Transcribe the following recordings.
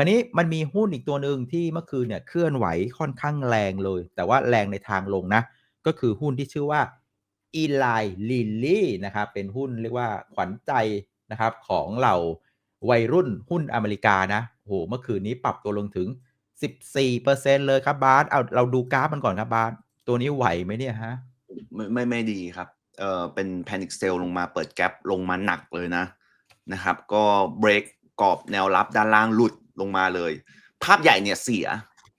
คราวนี้มันมีหุ้นอีกตัวหนึ่งที่เมื่อคืนเนี่ยเคลื่อนไหวค่อนข้างแรงเลย แต่ว่าแรงในทางลงนะ ก็คือหุ้นที่ชื่อว่าอีไลลิลลี่นะครับเป็นหุ้นเรียกว่าขวัญใจนะครับของเหล่าวัยรุ่นหุ้นอเมริกานะโหเมื่อคืนนี้ปรับตัวลงถึง 14%เลยครับบาสเอาเราดูกราฟมันก่อนครับบาสตัวนี้ไหวไหมเนี่ยฮะไม่ไม่ไม่ดีครับเอ่อเป็นแพนิคเซลลงมาเปิดแกลบลงมาหนักเลยนะนะครับ ก็เบรกกรอบแนวรับด้านล่างหลุด ลงมาเลย ภาพใหญ่เนี่ยเสีย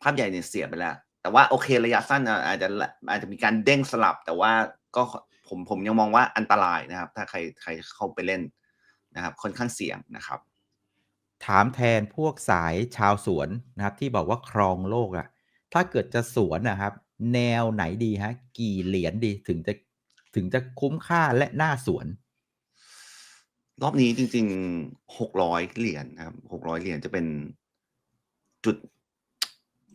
ภาพใหญ่เนี่ยเสียไปแล้ว แต่ว่าโอเคระยะสั้นอาจจะอาจจะมีการเด้งสลับ แต่ว่าก็ผมผมยังมองว่าอันตรายนะครับ ถ้าใครใครเข้าไปเล่นนะครับ ค่อนข้างเสี่ยงนะครับ ถามแทนพวกสายชาวสวนนะครับ ที่บอกว่าครองโลกอะถ้าเกิดจะสวนนะครับ แนวไหนดีฮะ กี่เหรียญดีถึงจะถึงจะคุ้มค่าและน่าสวน รอบนี้จริงๆหกร้อยเหรียญนะครับหกร้อยเหรียญจะเป็นจุด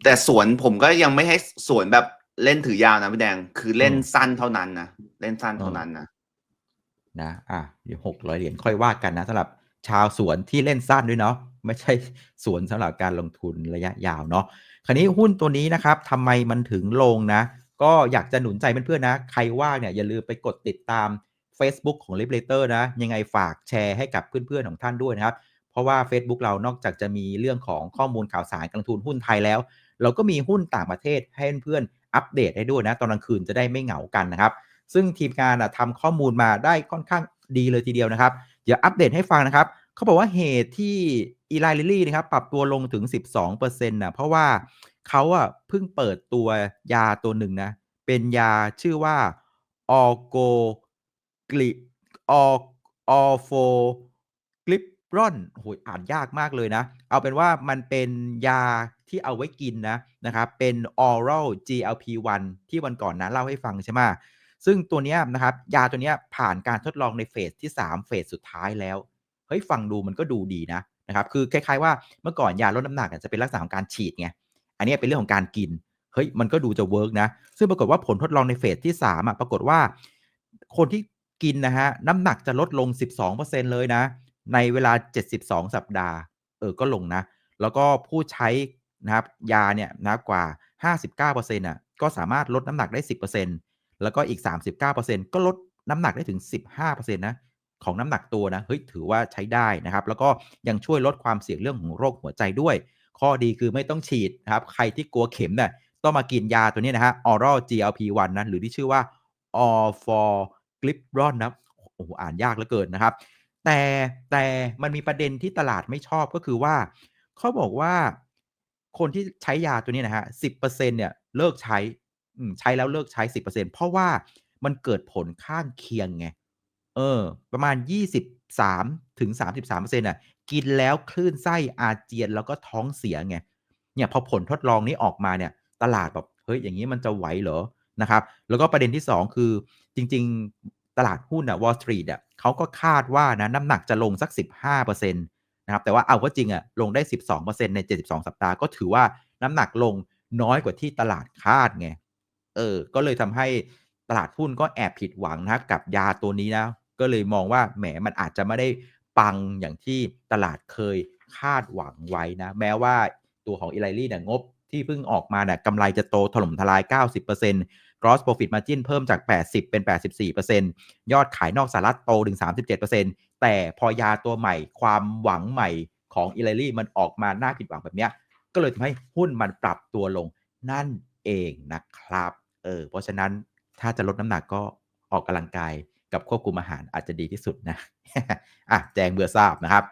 แต่สวนผมก็ยังไม่ให้สวนแบบเล่นถือยาวนะพี่แดง คือเล่นอืมสั้นเท่านั้นนะเล่นสั้นอืมเท่านั้นนะนะอะเดี๋ยวหกร้อยเหรียญค่อยว่ากันนะสำหรับชาวสวนที่เล่นสั้นด้วยเนาะไม่ใช่สวนสำหรับการลงทุนระยะยาวเนาะคราวนี้หุ้นตัวนี้นะครับทำไมมันถึงลงนะ ก็อยากจะหนุนใจเพื่อนๆนะ ใครว่างเนี่ยอย่าลืมไปกดติดตาม Facebook ของ l i b r a t o r นะ ยังไงฝากแชร์ให้กับเพื่อนๆของท่านด้วยนะครับ เพราะว่า Facebook เรานอกจากจะมีเรื่องของข้อมูลข่าวสารการลงทุนหุ้นไทยแล้ว เราก็มีหุ้นต่างประเทศให้เพื่อนๆอัปเดตให้ด้วยนะ ตอนกลางคืนจะได้ไม่เหงากันนะครับ ซึ่งทีมงานอะทำข้อมูลมาได้ค่อนข้างดีเลยทีเดียวนะครับเดี๋ยวอัปเดตให้ฟังนะครับเขาบอกว่าเหตุที่อีไลลิลี่นะครับปรับตัวลงถึง 12%นะเพราะว่าเขาอะเพิ่งเปิดตัวยาตัวหนึ่งนะ เป็นยาชื่อว่าออโกก ลิอออโฟกลิปรอนโหยอ่านยากมากเลยนะ เอาเป็นว่ามันเป็นยาที่เอาไว้กินนะนะครับ เป็น oral GLP-1 ที่วันก่อนนะเล่าให้ฟังใช่ไหมซึ่งตัวนี้นะครับ ยาตัวนี้ผ่านการทดลองในเฟสที่ 3 เฟสสุดท้ายแล้ว เฮ้ย ฟังดูมันก็ดูดีนะนะครับ คือคล้ายๆว่าเมื่อก่อนยาลดน้ำหนักจะเป็นลักษณะของการฉีดไง อันนี้เป็นเรื่องของการกิน เฮ้ย มันก็ดูจะเวิร์กนะ ซึ่งปรากฏว่าผลทดลองในเฟสที่3อะ ปรากฏว่า คนที่ กินนะฮะน้ำหนักจะลดลง 12%เลยนะ ในเวลา 72 สัปดาห์ เออก็ลงนะ แล้วก็ผู้ใช้นะครับยาเนี่ยนะกว่า 59%อะก็สามารถลดน้ำหนักได้ 10%แล้วก็อีก 39%ก็ลดน้ำหนักได้ถึง 15%นะของน้ำหนักตัวนะเฮ้ยถือว่าใช้ได้นะครับ แล้วก็ยังช่วยลดความเสี่ยงเรื่องของโรคหัวใจด้วย ข้อดีคือไม่ต้องฉีดนะครับ ใครที่กลัวเข็มเนี่ยต้องมากินยาตัวนี้นะฮะ oral GLP-1 นะหรือที่ชื่อว่า all for i p r o n นะโอ้โหอ่านยากเหลือเกินนะครับ แต่แต่มันมีประเด็นที่ตลาดไม่ชอบก็คือว่าเขาบอกว่าคนที่ใช้ยาตัวนี้นะฮะ10%เนี่ยเลิกใช้ใช้แล้วเลิกใช้ 10%เพราะว่ามันเกิดผลข้างเคียงไง เออ ประมาณ 23ถึง33%น่ะ กินแล้วคลื่นไส้อาเจียนแล้วก็ท้องเสียไง เนี่ยพอผลทดลองนี้ออกมาเนี่ย ตลาดแบบเฮ้ยอย่างนี้มันจะไหวเหรอนะครับ แล้วก็ประเด็นที่ 2 คือ จริง ๆ ตลาดหุ้นอะ Wall Street อะเขาก็คาดว่านะน้ำหนักจะลงสัก 15%นะครับแต่ว่าเอาก็จริงอะลงได้ 12%ใน 72 สัปดาห์ก็ถือว่าน้ำหนักลงน้อยกว่าที่ตลาดคาดไงเออก็เลยทำให้ตลาดหุ้นก็แอบผิดหวังนะกับยาตัวนี้นะก็เลยมองว่าแหมมันอาจจะไม่ได้ปังอย่างที่ตลาดเคยคาดหวังไว้นะ แม้ว่าตัวของอีไลลี่เนี่ยงบที่เพิ่งออกมาเนี่ยกำไรจะโตถล่มทลาย 90% gross profit margin เพิ่มจาก 80 เป็น 84%ยอดขายนอกสหรัฐโตถึง 37%แต่พอยาตัวใหม่ความหวังใหม่ของอีไลลี่มันออกมาน่าผิดหวังแบบเนี้ยก็เลยทำให้หุ้นมันปรับตัวลงนั่นเองนะครับเออเพราะฉะนั้นถ้าจะลดน้ำหนักก็ออกกำลังกายกับควบคุมอาหารอาจจะดีที่สุดนะอะแจงเบื่อทราบนะครับ